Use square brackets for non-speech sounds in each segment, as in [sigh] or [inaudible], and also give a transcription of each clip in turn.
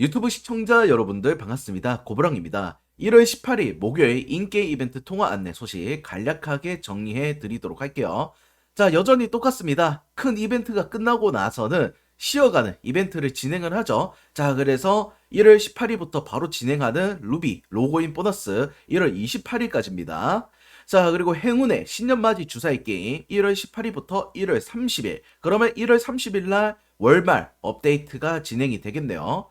유튜브 시청자 여러분들 반갑습니다. 고브랑입니다. 1월 18일 목요일 인게임 이벤트 통화 안내 소식 간략하게 정리해 드리도록 할게요. 자, 여전히 똑같습니다. 큰 이벤트가 끝나고 나서는 쉬어가는 이벤트를 진행을 하죠. 자, 그래서 1월 18일부터 바로 진행하는 루비 로그인 보너스 1월 28일까지입니다. 자, 그리고 행운의 신년맞이 주사위 게임 1월 18일부터 1월 30일. 그러면 1월 30일 날 월말 업데이트가 진행이 되겠네요.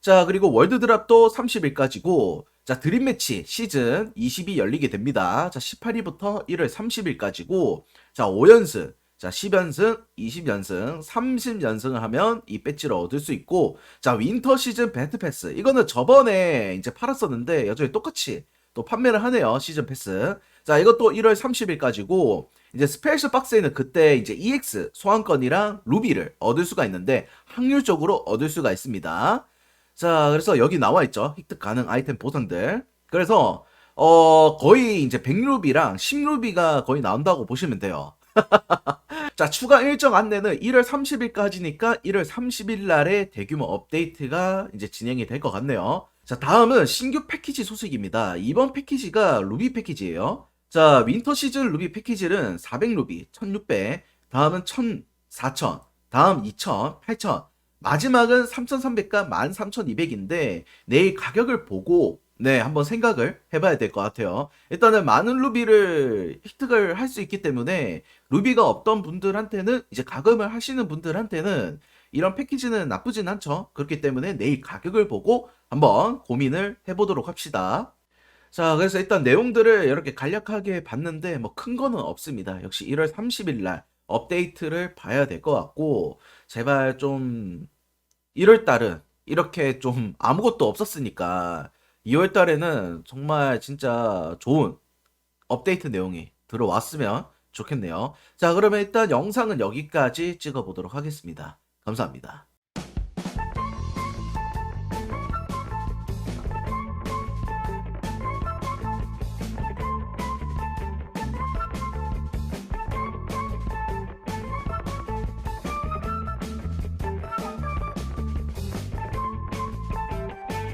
자, 그리고 월드 드랍도 30일까지고, 자, 드림 매치 시즌 20이 열리게 됩니다. 자, 18일부터 1월 30일까지고, 자, 5연승, 자, 10연승, 20연승, 30연승을 하면 이 배지를 얻을 수 있고, 자, 윈터 시즌 배트 패스. 이거는 저번에 이제 팔았었는데, 여전히 똑같이 또 판매를 하네요. 시즌 패스. 자, 이것도 1월 30일까지고, 이제 스페셜 박스에는 그때 이제 EX 소환권이랑 루비를 얻을 수가 있는데, 확률적으로 얻을 수가 있습니다. 자, 그래서 여기 나와 있죠. 획득 가능 아이템 보상들. 그래서 어 거의 이제 100루비랑 10루비가 거의 나온다고 보시면 돼요. [laughs] 자, 추가 일정 안내는 1월 30일까지니까 1월 30일 날에 대규모 업데이트가 이제 진행이 될 것 같네요. 자, 다음은 신규 패키지 소식입니다. 이번 패키지가 루비 패키지예요. 자, 윈터 시즌 루비 패키지는 400루비, 1600, 다음은 1000, 4000, 다음 2000, 8000, 마지막은 3,300과 13,200인데 내일 가격을 보고 네 한번 생각을 해봐야 될 것 같아요. 일단은 많은 루비를 획득을 할 수 있기 때문에 루비가 없던 분들한테는 이제 가금을 하시는 분들한테는 이런 패키지는 나쁘진 않죠. 그렇기 때문에 내일 가격을 보고 한번 고민을 해보도록 합시다. 자, 그래서 일단 내용들을 이렇게 간략하게 봤는데 뭐 큰 거는 없습니다. 역시 1월 30일 날 업데이트를 봐야 될 것 같고 제발 좀 1월 달은 이렇게 좀 아무것도 없었으니까 2월 달에는 정말 진짜 좋은 업데이트 내용이 들어왔으면 좋겠네요. 자, 그러면 일단 영상은 여기까지 찍어보도록 하겠습니다. 감사합니다.